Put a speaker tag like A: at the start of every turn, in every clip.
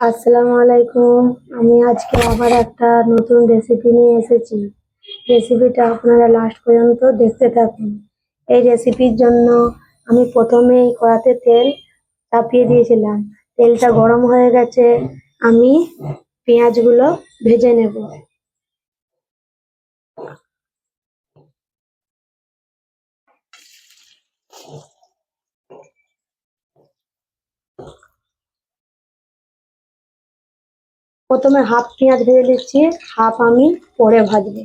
A: আসসালামু আলাইকুম। আমি আজকে আবার একটা নতুন রেসিপি নিয়ে এসেছি। রেসিপিটা আপনারা লাস্ট পর্যন্ত দেখতে থাকুন। এই রেসিপির জন্য আমি প্রথমেই কড়াতে তেল চাপিয়ে দিয়েছিলাম। তেলটা গরম হয়ে গেছে। আমি পেঁয়াজগুলো ভেজে নেব। প্রথমে হাফ পেঁয়াজ ভেজে নিচ্ছি, হাফ আমি পরে ভাজবো।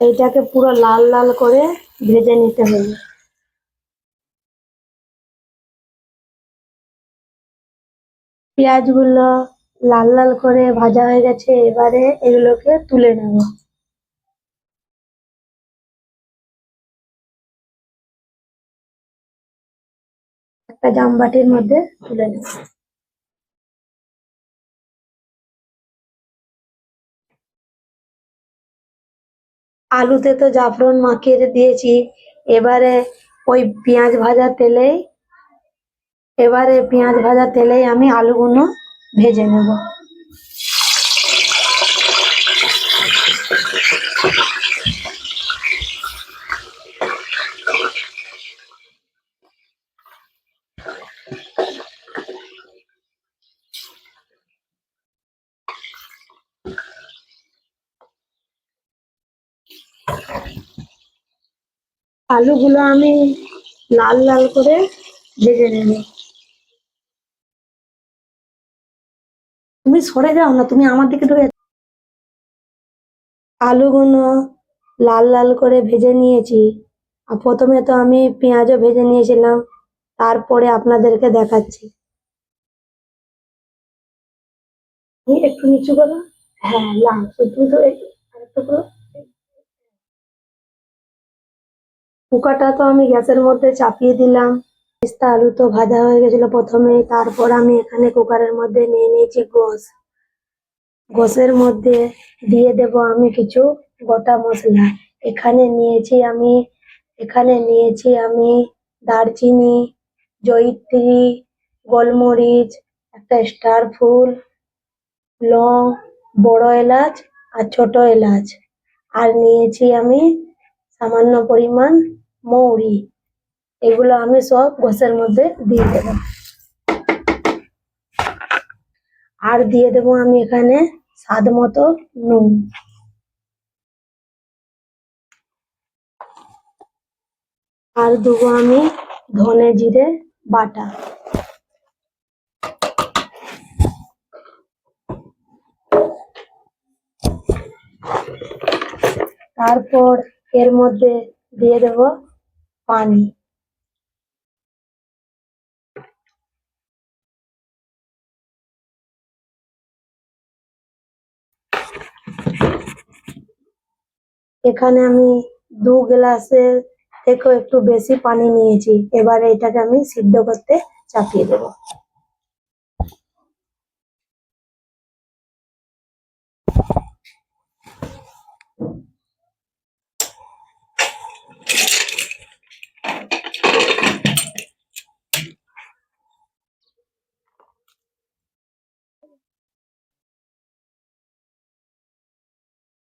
A: এইটাকে পুরো লাল লাল করে ভেজে নিতে হবে। পেঁয়াজগুলো লাল লাল করে ভাজা হয়ে গেছে, এবারে এগুলোকে তুলে নেব। একটা জামবাটির মধ্যে তুলে নেব। আলুতে তো জাফরন মাখিয়ে দিয়েছি, এবারে ওই পেঁয়াজ ভাজা তেলেই, এবারে পেঁয়াজ ভাজা তেলেই আমি আলুগুলো ভেজে নেব। আলুগুলো আমি লাল লাল করে ভেজে নেব। তুমি সরে যাও না, তুমি আমার দিকে ঢুকে আলুগুলো লাল লাল করে ভেজে নিয়েছি। আর প্রথমে তো আমি পেঁয়াজও ভেজে নিয়েছিলাম, তারপরে আপনাদেরকে দেখাচ্ছি। একটু নিচু করো। হ্যাঁ লাল। তুমি তো আরেকটু করো। কুকারটা তো আমি গ্যাসের মধ্যে চাপিয়ে দিলাম। পেস্তা আলু তো ভাজা হয়ে গেছিল প্রথমে। তারপর আমি এখানে কুকারের মধ্যে নিয়ে নিয়েছি গোস। গোসের মধ্যে দিয়ে দেব আমি কিছু গোটা মশলা। এখানে নিয়েছি আমি, এখানে নিয়েছি আমি দারচিনি, জয়িত্রী, গোলমরিচ, একটা স্টার ফুল, লং, বড় এলাচ আর ছোট এলাচ। আর নিয়েছি আমি সামান্য পরিমাণ মৌরি, এগুলো আমি সব গোসের মধ্যে দিয়ে দেব। আর দিয়ে দেব আমি এখানে স্বাদ মতো নুন। আর দেবো আমি ধনে জিরে বাটা। তারপর এর মধ্যে দিয়ে দেব পানি। এখানে আমি দু গ্লাসের থেকেও একটু বেশি পানি নিয়েছি। এবার এটাকে আমি সিদ্ধ করতে চাপিয়ে দেব।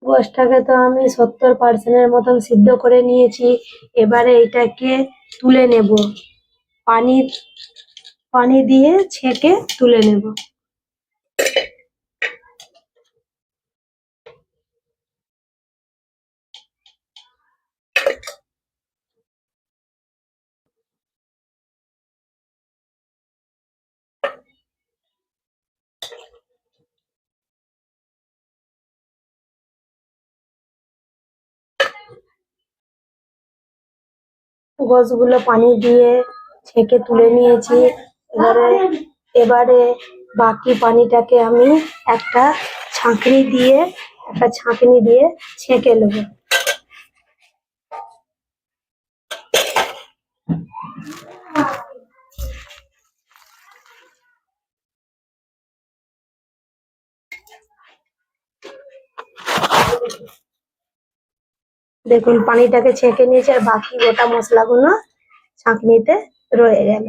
A: গোশটাকে তো আমি সত্তর পার্সেন্টের মতন সিদ্ধ করে নিয়েছি। এবারে এটাকে তুলে নেব। পানি পানি দিয়ে ছেঁকে তুলে নেব। গোশগুলো পানি দিয়ে ছেঁকে তুলে নিয়েছি। এবারে এবারে বাকি পানিটাকে আমি একটা ছাঁকনি দিয়ে, একটা ছাঁকনি দিয়ে ছেঁকে নেব। দেখুন, পানিটাকে ছেঁকে নিয়েছে আর বাকি গোটা মশলাগুলো ছাঁকনিতে রয়ে গেল।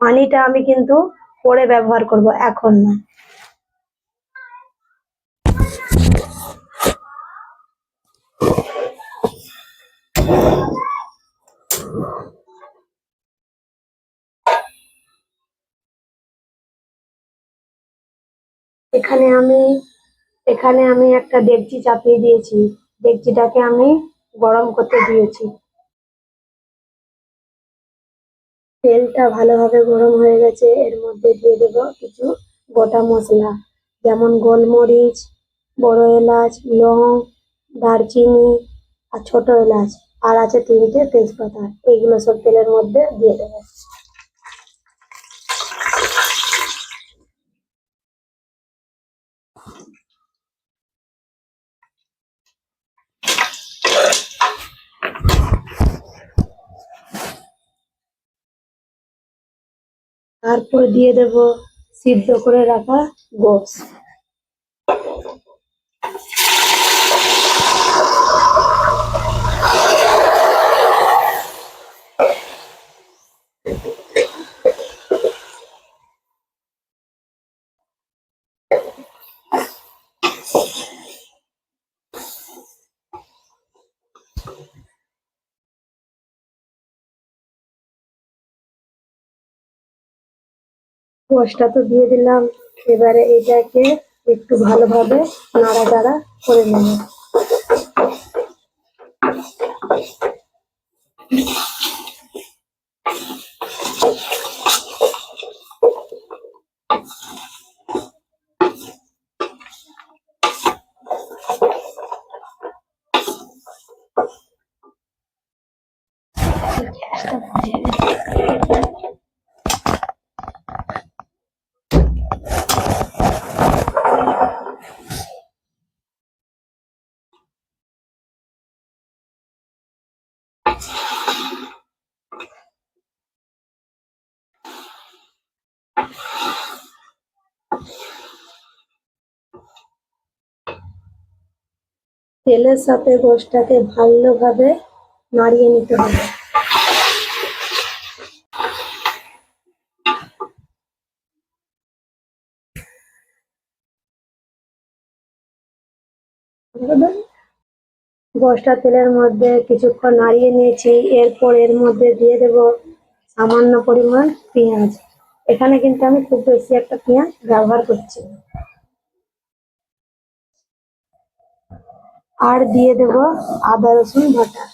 A: পানিটা আমি কিন্তু পরে ব্যবহার করব, এখন না। এখানে আমি এখানে আমি একটা ডেকচি চাপিয়ে দিয়েছি। ডেকচিটাকে আমি গরম করতে দিয়েছি। তেলটা ভালোভাবে গরম হয়ে গেছে। এর মধ্যে দিয়ে দেব কিছু গোটা মশলা। যেমন গোলমরিচ, বড় এলাচ, লং, দারচিনি আর ছোট এলাচ। আর আছে তিনটে তেজপাতা। এইগুলো সব তেলের মধ্যে দিয়ে দেবো। তারপর দিয়ে দেব সিদ্ধ করে রাখা গোস। গোসটা তো দিয়ে দিলাম এবারে এটাকে একটু ভালোভাবে নাড়াচাড়া করে নেব। তেলের সাথে গোশটাকে ভালোভাবে নাড়িয়ে নিতে হবে। গোশটা তেলের মধ্যে কিছুক্ষণ নাড়িয়ে নিয়েছি, এরপর এর মধ্যে দিয়ে দেব সামান্য পরিমাণ পেঁয়াজ। এখানে কিন্তু আমি খুব বেশি একটা পেঁয়াজ ব্যবহার করছি আর দিয়ে দেব আদা, রসুন, বাটা।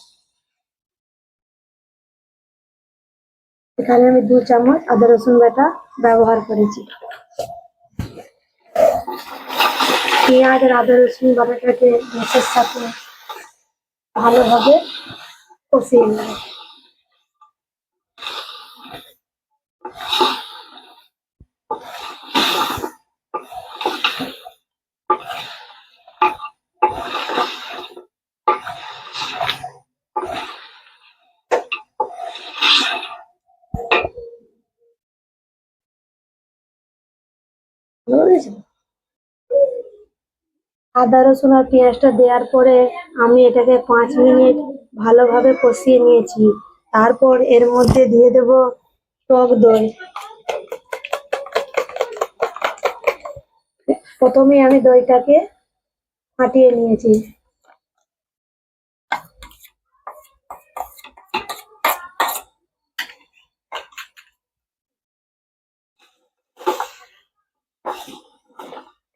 A: এখানে আমি দু চামচ আদা, রসুন, বাটা ব্যবহার করেছি। পেঁয়াজ আর আদা, রসুন, বাটাটাকে মাছের সাথে ভালোভাবে কষিয়ে নেব আদা, রসুন আর পেঁয়াজটা দেওয়ার পরে আমি এটাকে পাঁচ মিনিট ভালোভাবে কষিয়ে নিয়েছি। তারপর এর মধ্যে দিয়ে দেব টক দই। প্রথমে আমি দইটাকে ফাটিয়ে নিয়েছি।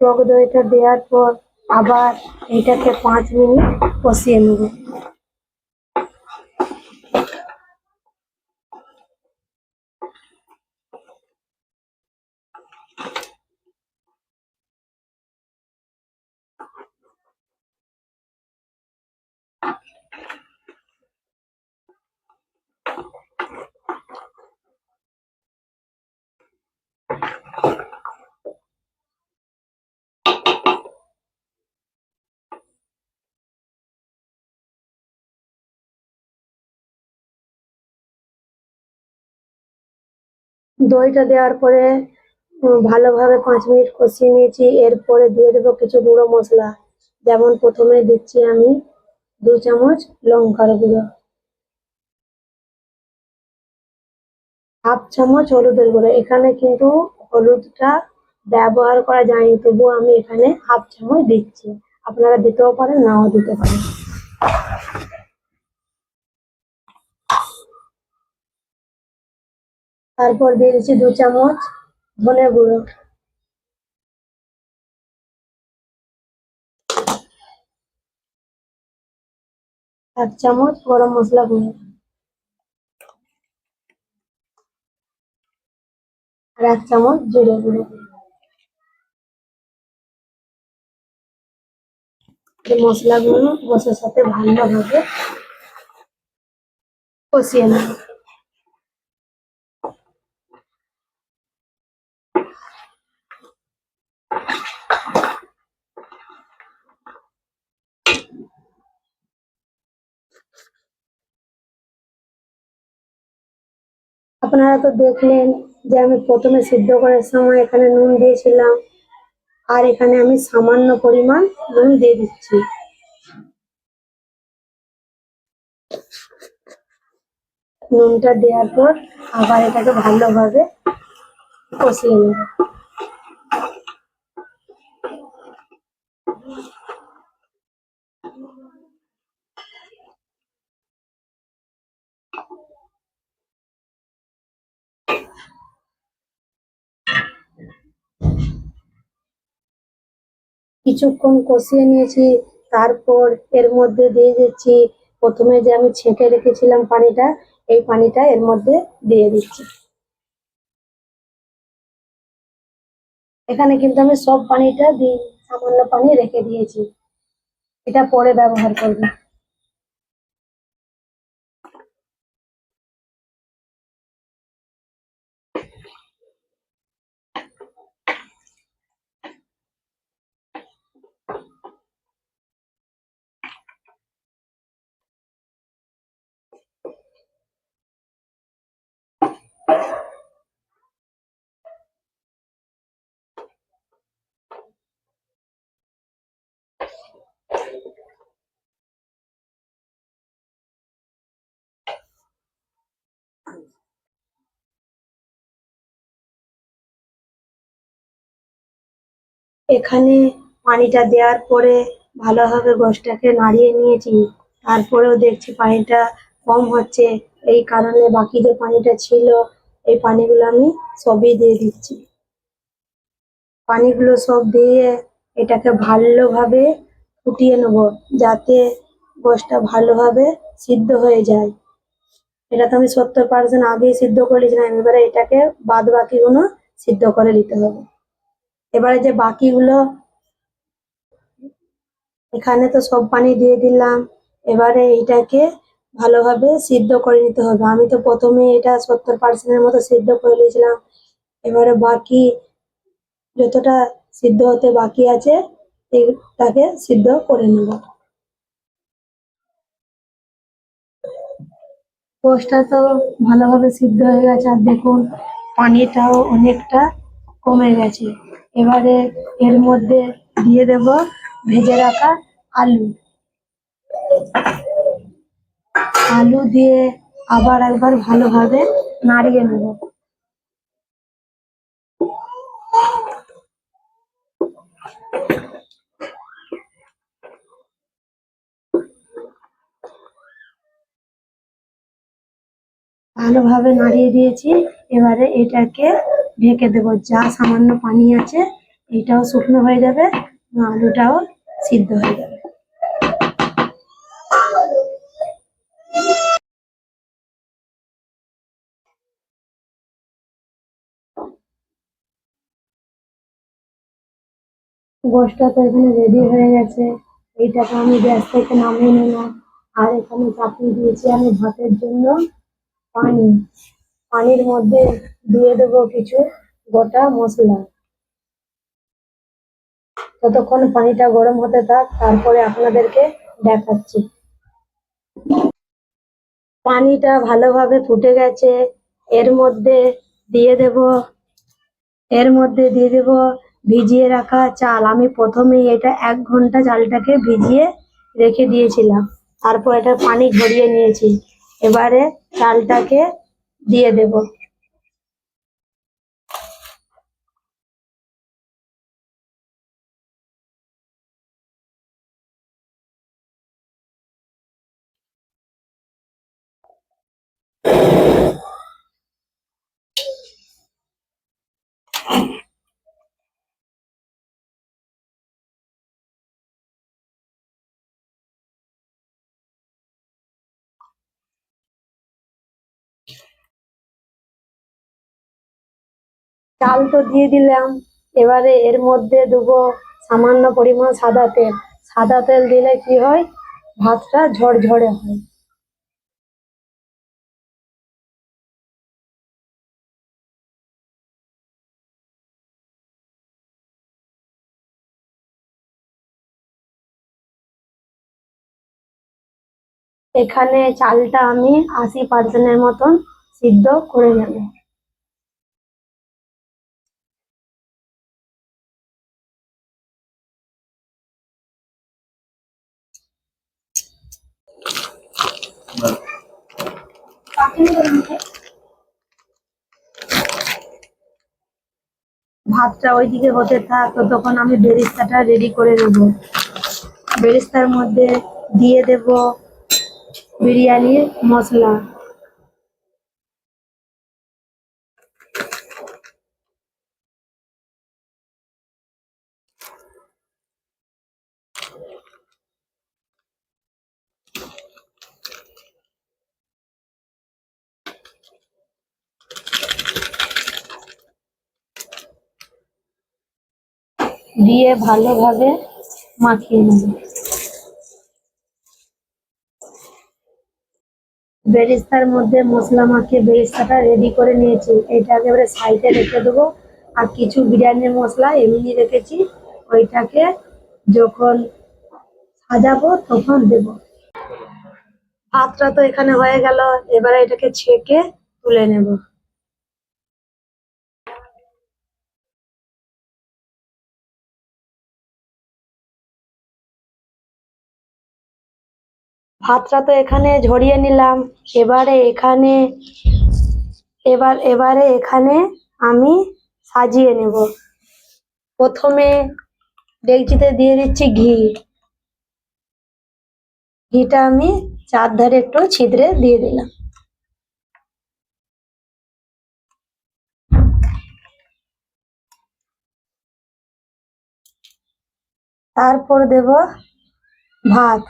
A: টক দইটা দেওয়ার পর আবার এটাকে পাঁচ মিনিট কষিয়ে নেব। দইটা দেওয়ার পরে ভালোভাবে পাঁচ মিনিট কষিয়ে নিয়েছি। এরপরে দিয়ে দেবো কিছু গুঁড়ো মশলা। যেমন প্রথমে দিচ্ছি আমি দু চামচ লঙ্কার গুঁড়ো। হাফ চামচ হলুদের গুঁড়ো। এখানে কিন্তু হলুদটা ব্যবহার করা যায়নি, তবুও আমি এখানে হাফ চামচ দিচ্ছি। আপনারা দিতেও পারেন, নাও দিতে পারেন। তারপর দিয়ে দিচ্ছি দু চামচ ধনে গুঁড়ো। এক চামচ গরম মশলা গুঁড়ো। আর এক চামচ জিরে গুঁড়ো। মশলাগুলো বসের সাথে ভালোভাবে কষিয়ে নেব আপনারা তো দেখলেন যে আমি প্রথমে সিদ্ধ করার সময় এখানে নুন দিয়েছিলাম আর এখানে আমি সামান্য পরিমাণ নুন দিয়ে দিচ্ছি। নুনটা দেওয়ার পর আবার এটাকে ভালোভাবে কষিয়ে নেব। কিছুক্ষণ কষিয়ে নিয়েছি, তারপর এর মধ্যে দিয়ে দিচ্ছি। প্রথমে যে আমি ছেঁকে রেখেছিলাম পানিটা, এই পানিটা এর মধ্যে দিয়ে দিচ্ছি। এখানে কিন্তু আমি সব পানিটা দিই সামান্য পানি রেখে দিয়েছি। এটা পরে ব্যবহার করব। এখানে পানিটা দেওয়ার পরে ভালোভাবে গোশটাকে নাড়িয়ে নিয়েছি। তারপরেও দেখছি পানিটা কম হচ্ছে। এই কারণে বাকি যে পানিটা ছিল, এই পানিগুলো আমি সবই দিয়ে দিচ্ছি। পানিগুলো সব দিয়ে এটাকে ভালোভাবে ফুটিয়ে নেব, যাতে গোশটা ভালোভাবে সিদ্ধ হয়ে যায়। এটা তো আমি সত্তর পার্সেন্ট আগেই সিদ্ধ করে নিয়েছিলাম, এবারে এটাকে বাদ বাকিগুলো সিদ্ধ করে নিতে হবে। এবারে যে বাকিগুলো এখানে তো সব পানি দিয়ে দিলাম, এবারে এটাকে ভালোভাবে সিদ্ধ করে নিতে হবে। আমি তো প্রথমে এটা সত্তর পার্সেন্টের মতো সিদ্ধ করে নিয়েছিলাম। এবারে বাকি যতটা সিদ্ধ হতে বাকি আছে, এটাকে সিদ্ধ করে নেব। পোস্টটা তো ভালোভাবে সিদ্ধ হয়ে গেছে। আর দেখুন, পানিটাও অনেকটা কমে গেছে। এবারে এর মধ্যে দিয়ে দেব ভেজে রাখা আলু। আলু দিয়ে আবার একবার ভালোভাবে নাড়িয়ে নেব। ভালোভাবে নাড়িয়ে দিয়েছি। এবারে এটাকে ঢেকে দেব। যা সামান্য পানি আছে এটাও শুকনো হয়ে যাবে, আলুটাও সিদ্ধ হয়ে যাবে। গোশটা তো এখানে রেডি হয়ে গেছে। এইটাকে আমি গ্যাস থেকে নামিয়ে নিলাম। আর এখানে চাপিয়ে দিয়েছি আমি ভাতের জন্য। পানি, পানির মধ্যে দিয়ে দেবো কিছু, গোটা মশলা। ততক্ষণ পানিটা গরম হতে থাক, তারপরে আপনাদেরকে দেখাচ্ছি। পানিটা ভালোভাবে ফুটে গেছে, এর মধ্যে দিয়ে দেব, এর মধ্যে দিয়ে দেব ভিজিয়ে রাখা চাল। আমি প্রথমেই এটা এক ঘণ্টা চালটাকে ভিজিয়ে রেখে দিয়েছিলাম। তারপর এটা পানি ঝরিয়ে নিয়েছি। এবারে চালটাকে দিয়ে দেব। চাল তো দিয়ে দিলাম। এবারে এর মধ্যে দেবো সামান্য পরিমাণ সাদা তেল। সাদা তেল দিলে কি হয়? ভাতটা ঝরঝরে হয়। এখানে চালটা আমি আশি পার্সেন্টের মতন সিদ্ধ করে নেব। ভাতটা ওইদিকে হতে থাক তো তখন আমি বেরিস্তাটা রেডি করে নেব। বেরিস্তার মধ্যে দিয়ে দেব বিরিয়ানির মশলা। দিয়ে ভালোভাবে মাখিয়ে নেব। বেরিস্তার মধ্যে মশলা মাখিয়ে বেরিস্তাটা রেডি করে নিয়েছি। এটা একেবারে সাইডে রেখে দেবো। আর কিছু বিরিয়ানির মশলা এমনি রেখেছি। ওইটাকে যখন সাজাবো তখন দেব। ভাতটা তো এখানে হয়ে গেল। এবারে এটাকে ছেঁকে তুলে নেব। ভাতটা তো এখানে ঝরিয়ে নিলাম। এবারে এখানে, এবার, এবারে এখানে আমি সাজিয়ে নেব। প্রথমে ডেকচিতে দিয়ে দিচ্ছি ঘি। ঘিটা আমি চারধারে একটু ছিদ্রে দিয়ে দিলাম। তারপর দেব ভাত।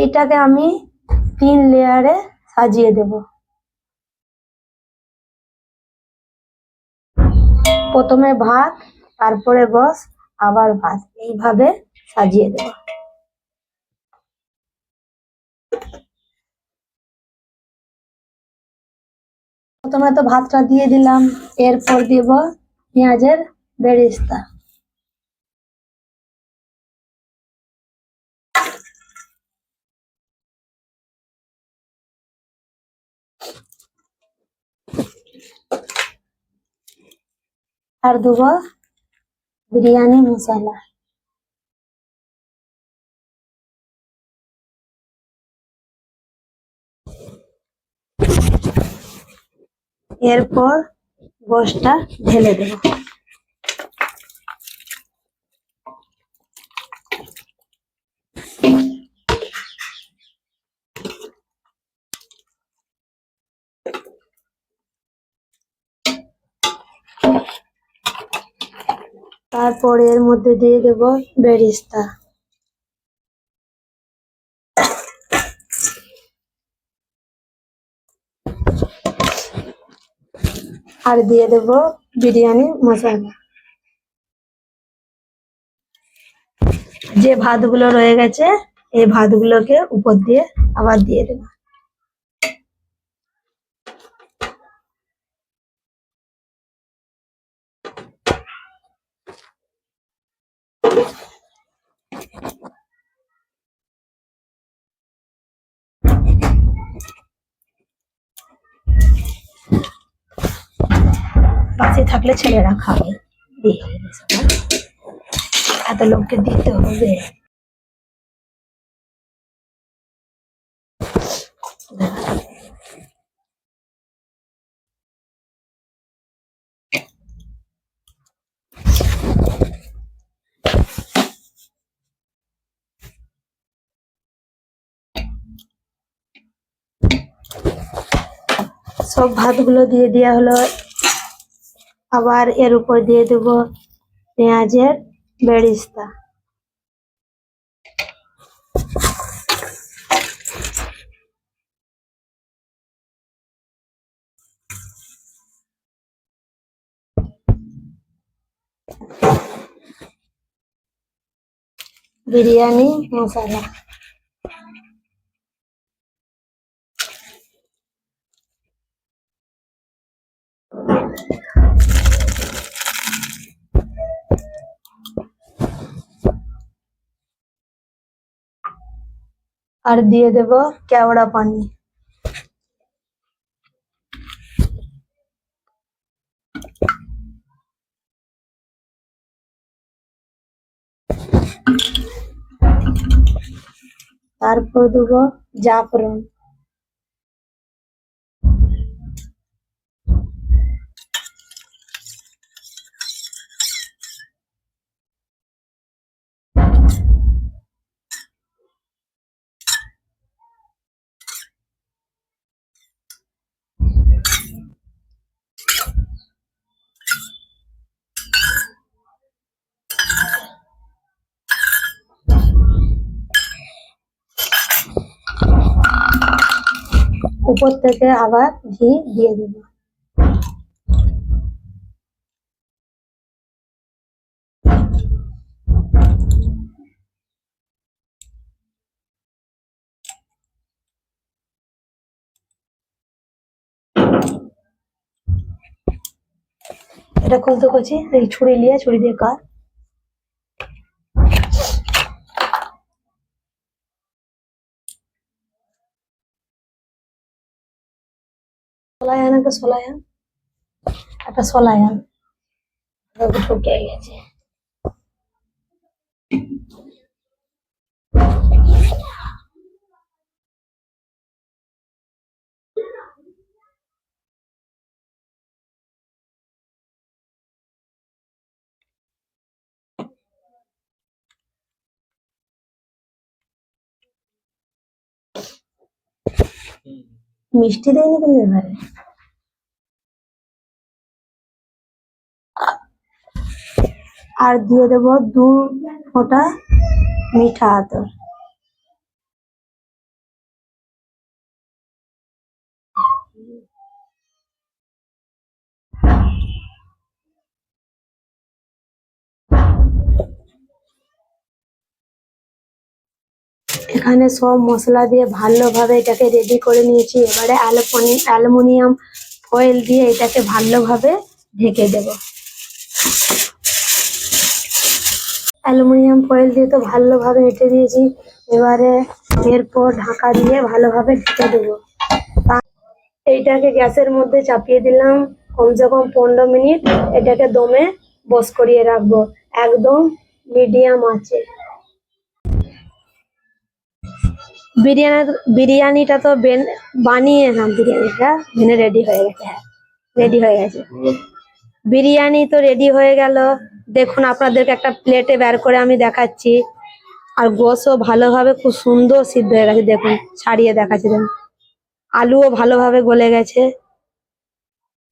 A: এইটাকে আমি তিন লেয়ারে সাজিয়ে দেব। প্রথমে ভাত, তারপরে বস আবার ভাত। এইভাবে সাজিয়ে দেব। প্রথমে তো ভাতটা দিয়ে দিলাম, এরপর দিব পেঁয়াজের বেরেস্তা। আর দেবো বিরিয়ানি মশলা। এরপর গোশটা ঢেলে দেব। তারপর এর মধ্যে দিয়ে দেব বেরিস্তা আর দিয়ে দেব বিরিয়ানি মশলা। যে ভাতগুলো রয়ে গেছে, এই ভাতগুলোকে উপর দিয়ে আবার দিয়ে দেব বাসে থাকলে ছেলেরা খাবে এত লোককে দিতে হবে। সব ভাতগুলো দিয়ে দেওয়া হলো। আবার এর উপর দিয়ে দেবো পেঁয়াজের বেরিস্তা। বিরিয়ানি মশলা। আর দিয়ে দেব কেওড়া পানি। তারপর দেবো জাফরান। উপর থেকে আবার ঘি দিয়ে দেবো। এটা খুলতে করছি এই ছুরি নিয়ে ছুরি দিয়ে কাট। সলাই আন একটা সলাই আন একটা সলাই আন দেখো ঢুকে গেছে মিষ্টি দেয়নি কিন্তু এবারে? আর দিয়ে দেবো দু ফোঁটা মিঠা আতর। এখানে সব মশলা দিয়ে ভালোভাবে এটাকে রেডি করে নিয়েছি। এবারে অ্যালুমিনি অ্যালুমিনিয়াম ফয়েল দিয়ে এটাকে ভালোভাবে ঢেকে দেব। অ্যালুমিনিয়াম ফয়েল দিয়ে তো ভালোভাবে ঢেকে দিয়েছি। এবারে এরপর ঢাকা দিয়ে ভালোভাবে ঢেকে দেবো। এইটাকে গ্যাসের মধ্যে চাপিয়ে দিলাম। কমসে কম পনেরো মিনিট এটাকে দমে বস করিয়ে রাখব। একদম মিডিয়াম আছে। বিরিয়ানি, বিরিয়ানিটা তো বেন- বানিয়ে এলাম বিরিয়ানিটা বেনে রেডি হয়ে গেছে হ্যাঁ রেডি হয়ে গেছে। বিরিয়ানি তো রেডি হয়ে গেল। দেখুন, আপনাদেরকে একটা প্লেটে বের করে আমি দেখাচ্ছি। আর গোসও ভালোভাবে খুব সুন্দর সিদ্ধ হয়ে গেছে, দেখুন, ছাড়িয়ে দেখাচ্ছি, দেখুন। আলুও ভালোভাবে গলে গেছে।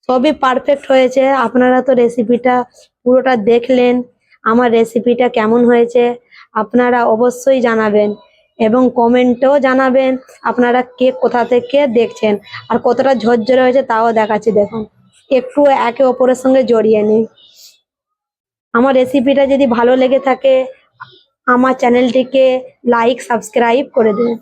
A: সবই পারফেক্ট হয়েছে। আপনারা তো রেসিপিটা পুরোটা দেখলেন। আমার রেসিপিটা কেমন হয়েছে? আপনারা অবশ্যই জানাবেন। এবং কমেন্টেও জানাবেন আপনারা কে কোথা থেকে দেখছেন আর কতটা ঝরঝরে হয়েছে তাও দেখাচ্ছি, দেখুন। একটু একে অপরের সঙ্গে জড়িয়ে নিই। আমার রেসিপিটা যদি ভালো লেগে থাকে, আমার চ্যানেলটিকে লাইক সাবস্ক্রাইব করে দিন।